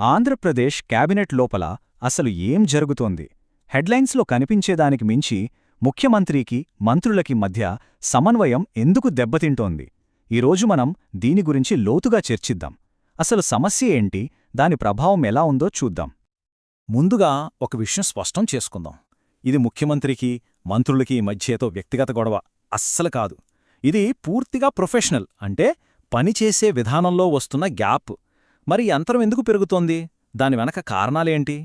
Andhra Pradesh cabinet లోపల అసలు ఏం జరుగుతోంది? హెడ్లైన్స్లో కనిపించేదానికి మించి ముఖ్యమంత్రికి మంత్రులకి మధ్య సమన్వయం ఎందుకు దెబ్బతింటోంది? ఈరోజు మనం దీని గురించి లోతుగా చర్చిద్దాం. అసలు సమస్య ఏంటి? దాని ప్రభావం ఎలా ఉందో చూద్దాం. ముందుగా ఒక విషయం స్పష్టం చేసుకుందాం. ఇది ముఖ్యమంత్రికి మంత్రులకి మధ్యేతో వ్యక్తిగత గొడవ. అస్సలు కాదు. ఇది పూర్తిగా ప్రొఫెషనల్. అంటే పనిచేసే విధానంలో వస్తున్న గ్యాప్. మరి ఈ అంతరం ఎందుకు పెరుగుతోంది? దాని వెనక కారణాలేంటి?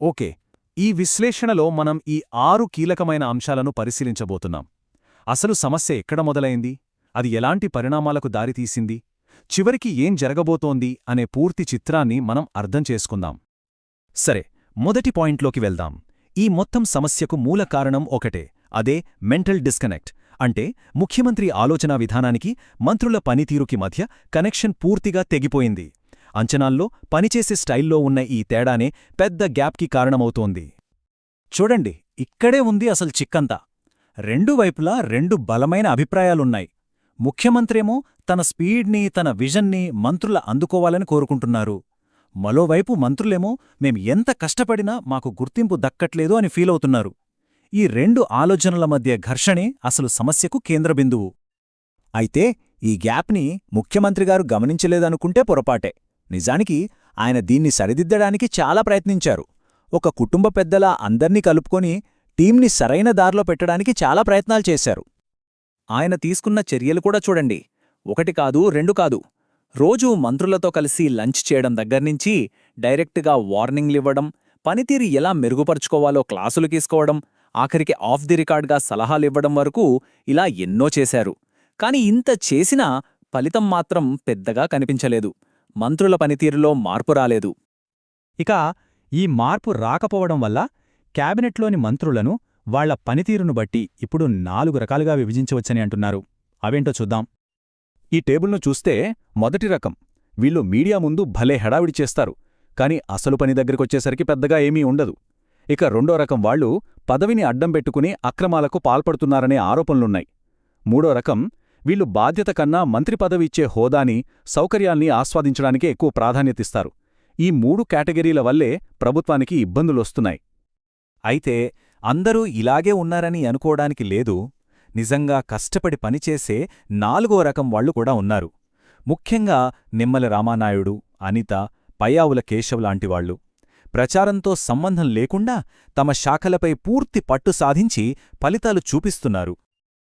ఓకే ఈ విశ్లేషణలో మనం ఈ ఆరు కీలకమైన అంశాలను పరిశీలించబోతున్నాం. అసలు సమస్య ఎక్కడ మొదలైంది? అది ఎలాంటి పరిణామాలకు దారితీసింది చివరికి ఏం జరగబోతోంది అనే పూర్తి చిత్రాన్ని మనం అర్థం చేసుకుందాం. సరే మొదటి పాయింట్లోకి వెళ్దాం. ఈ మొత్తం సమస్యకు మూల కారణం ఒకటే అదే మెంటల్ డిస్కనెక్ట్. అంటే ముఖ్యమంత్రి ఆలోచనా విధానానికి మంత్రుల పనితీరుకి మధ్య కనెక్షన్ పూర్తిగా తెగిపోయింది. అంచనాల్లో పనిచేసే స్టైల్లో ఉన్న ఈ తేడానే పెద్ద గ్యాప్కి కారణమవుతోంది. చూడండి ఇక్కడే ఉంది అసలు చిక్కంతా. రెండు వైపులా రెండు బలమైన అభిప్రాయాలున్నాయి. ముఖ్యమంత్రేమో తన స్పీడ్ని తన విజన్ని మంత్రుల అందుకోవాలని కోరుకుంటున్నారు. మరోవైపు మంత్రులేమో మేం ఎంత కష్టపడినా మాకు గుర్తింపు దక్కట్లేదు అని ఫీలవుతున్నారు ఈ రెండు ఆలోచనల మధ్య ఘర్షణే అసలు సమస్యకు కేంద్రబిందువు అయితే ఈ గ్యాప్ని ముఖ్యమంత్రిగారు గమనించలేదనుకుంటే పొరపాటే. నిజానికి ఆయన దీన్ని సరిదిద్దడానికి చాలా ప్రయత్నించారు. ఒక కుటుంబ పెద్దలా అందర్నీ కలుపుకొని టీంని సరైన దారిలో పెట్టడానికి చాలా ప్రయత్నాలు చేశారు. ఆయన తీసుకున్న చర్యలు కూడా చూడండి. ఒకటి కాదు రెండు కాదు. రోజూ మంత్రులతో కలిసి లంచ్ చేయడం దగ్గర్నుంచి డైరెక్ట్గా వార్నింగ్లివ్వడం పనితీరు ఎలా మెరుగుపరుచుకోవాలో క్లాసులు తీసుకోవడం ఆఖరికి ఆఫ్ ది రికార్డ్గా సలహాలివ్వడం వరకు ఇలా ఎన్నో చేశారు. కాని ఇంత చేసినా ఫలితం మాత్రం పెద్దగా కనిపించలేదు. మంత్రుల పనితీరులో మార్పు రాలేదు. ఇక ఈ మార్పు రాకపోవడం వల్ల క్యాబినెట్లోని మంత్రులను వాళ్ళ పనితీరును బట్టి ఇప్పుడు నాలుగు రకాలుగా విభజించవచ్చని అంటున్నారు. అవేంటో చూద్దాం. ఈ టేబుల్ను చూస్తే మొదటి రకం వీళ్ళు మీడియా ముందు భలే హడావిడి చేస్తారు కాని అసలు పని దగ్గరికొచ్చేసరికి పెద్దగా ఏమీ ఉండదు. ఇక రెండో రకం వాళ్ళు పదవిని అడ్డం పెట్టుకుని అక్రమాలకు పాల్పడుతున్నారనే ఆరోపణలున్నాయి. మూడో రకం వీళ్ళు బాధ్యత కన్నా మంత్రి పదవిచ్చే హోదాని సౌకర్యాల్ని ఆస్వాదించడానికే ఎక్కువ ప్రాధాన్యతిస్తారు. ఈ మూడు కేటగిరీల వల్లే ప్రభుత్వానికి ఇబ్బందులొస్తున్నాయి. అయితే అందరూ ఇలాగే ఉన్నారని అనుకోవడానికి లేదు. నిజంగా కష్టపడి పనిచేసే నాలుగో రకం వాళ్ళు కూడా ఉన్నారు. ముఖ్యంగా నిమ్మల రామానాయుడు అనిత పయ్యావుల కేశవ్ లాంటివాళ్ళు ప్రచారంతో సంబంధం లేకుండా తమ శాఖలపై పూర్తి పట్టు సాధించి ఫలితాలు చూపిస్తున్నారు.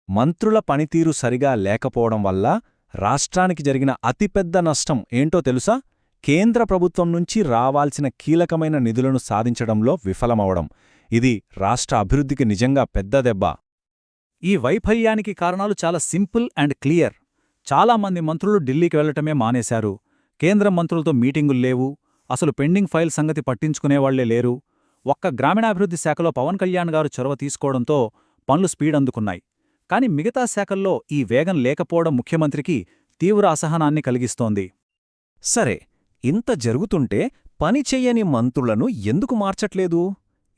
మంత్రుల పనితీరు సరిగా లేకపోవడం వల్ల రాష్ట్రానికి జరిగిన అతిపెద్ద నష్టం ఏంటో తెలుసా? కేంద్ర ప్రభుత్వం నుంచి రావాల్సిన కీలకమైన నిధులను సాధించడంలో విఫలమవడం. ఇది రాష్ట్ర అభివృద్ధికి నిజంగా పెద్ద దెబ్బ. ఈ వైఫల్యానికి కారణాలు చాలా సింపుల్ అండ్ క్లియర్. చాలామంది మంత్రులు ఢిల్లీకి వెళ్ళటమే మానేశారు. కేంద్ర మంత్రులతో మీటింగులు లేవు. అసలు పెండింగ్ ఫైల్ సంగతి పట్టించుకునేవాళ్ళే లేరు. ఒక్క గ్రామీణాభివృద్ధి శాఖలో పవన్ కళ్యాణ్ గారు చొరవ తీసుకోవడంతో పనులు స్పీడ్ అందుకున్నాయి. కాని మిగతా శాఖల్లో ఈ వేగం లేకపోవడం ముఖ్యమంత్రికి తీవ్ర అసహనాన్ని కలిగిస్తోంది. సరే ఇంత జరుగుతుంటే పని చెయ్యని మంత్రులను ఎందుకు మార్చట్లేదు?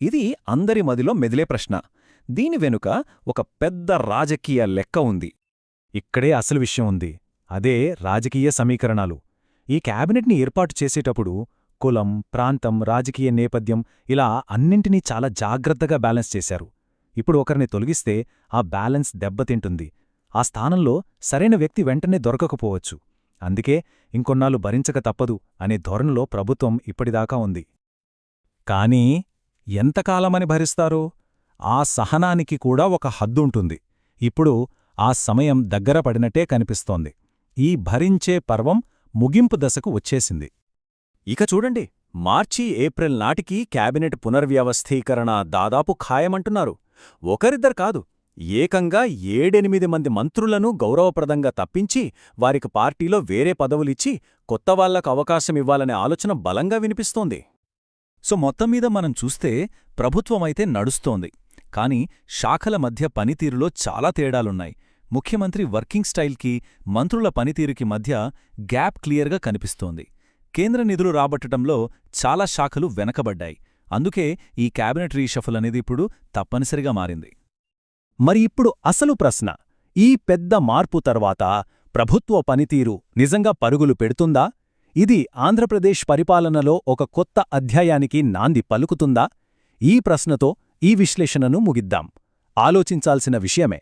ఇది అందరి మదిలో మెదిలే ప్రశ్న. దీని వెనుక ఒక పెద్ద రాజకీయ లెక్క ఉంది. ఇక్కడే అసలు విషయం ఉంది. అదే రాజకీయ సమీకరణాలు. ఈ క్యాబినెట్ని ఏర్పాటు చేసేటప్పుడు కులం ప్రాంతం రాజకీయ నేపథ్యం ఇలా అన్నింటినీ చాలా జాగ్రత్తగా బ్యాలెన్స్ చేశారు. ఇప్పుడు ఒకరిని తొలగిస్తే ఆ బ్యాలెన్స్ దెబ్బతింటుంది. ఆ స్థానంలో సరైన వ్యక్తి వెంటనే దొరకకపోవచ్చు. అందుకే ఇంకొన్నాళ్ళు భరించక తప్పదు అనే ధోరణిలో ప్రభుత్వం ఇప్పటిదాకా ఉంది. కానీ ఎంతకాలమని భరిస్తారు? ఆ సహనానికి కూడా ఒక హద్దుంటుంది. ఇప్పుడు ఆ సమయం దగ్గర పడినట్టే కనిపిస్తోంది. ఈ భరించే పర్వం ముగింపు దశకు వచ్చేసింది. ఇక చూడండి. మార్చి ఏప్రిల్ నాటికి కేబినెట్ పునర్వ్యవస్థీకరణ దాదాపు ఖాయమంటున్నారు. ఒకరిద్దరు కాదు ఏకంగా ఏడెనిమిది మంది మంత్రులను గౌరవప్రదంగా తప్పించి వారికి పార్టీలో వేరే పదవులిచ్చి కొత్తవాళ్ళకు అవకాశమివ్వాలనే ఆలోచన బలంగా వినిపిస్తోంది. సో మొత్తం మీద మనం చూస్తే ప్రభుత్వమైతే నడుస్తోంది. కాని శాఖల మధ్య పనితీరులో చాలా తేడాలున్నాయి. ముఖ్యమంత్రి వర్కింగ్ స్టైల్కి మంత్రుల పనితీరుకి మధ్య గ్యాప్ క్లియర్గా కనిపిస్తోంది. కేంద్ర నిధులు రాబట్టడంలో చాలా శాఖలు వెనకబడ్డాయి. అందుకే ఈ క్యాబినెట్ రీషఫుల్ అనేది ఇప్పుడు తప్పనిసరిగా మారింది. మరి ఇప్పుడు అసలు ప్రశ్న ఈ పెద్ద మార్పు తర్వాత ప్రభుత్వ పనితీరు నిజంగా పరుగులు పెడుతుందా? ఇది ఆంధ్రప్రదేశ్ పరిపాలనలో ఒక కొత్త అధ్యాయానికి నాంది పలుకుతుందా? ఈ ప్రశ్నతో ఈ విశ్లేషణను ముగిద్దాం. ఆలోచించాల్సిన విషయమే.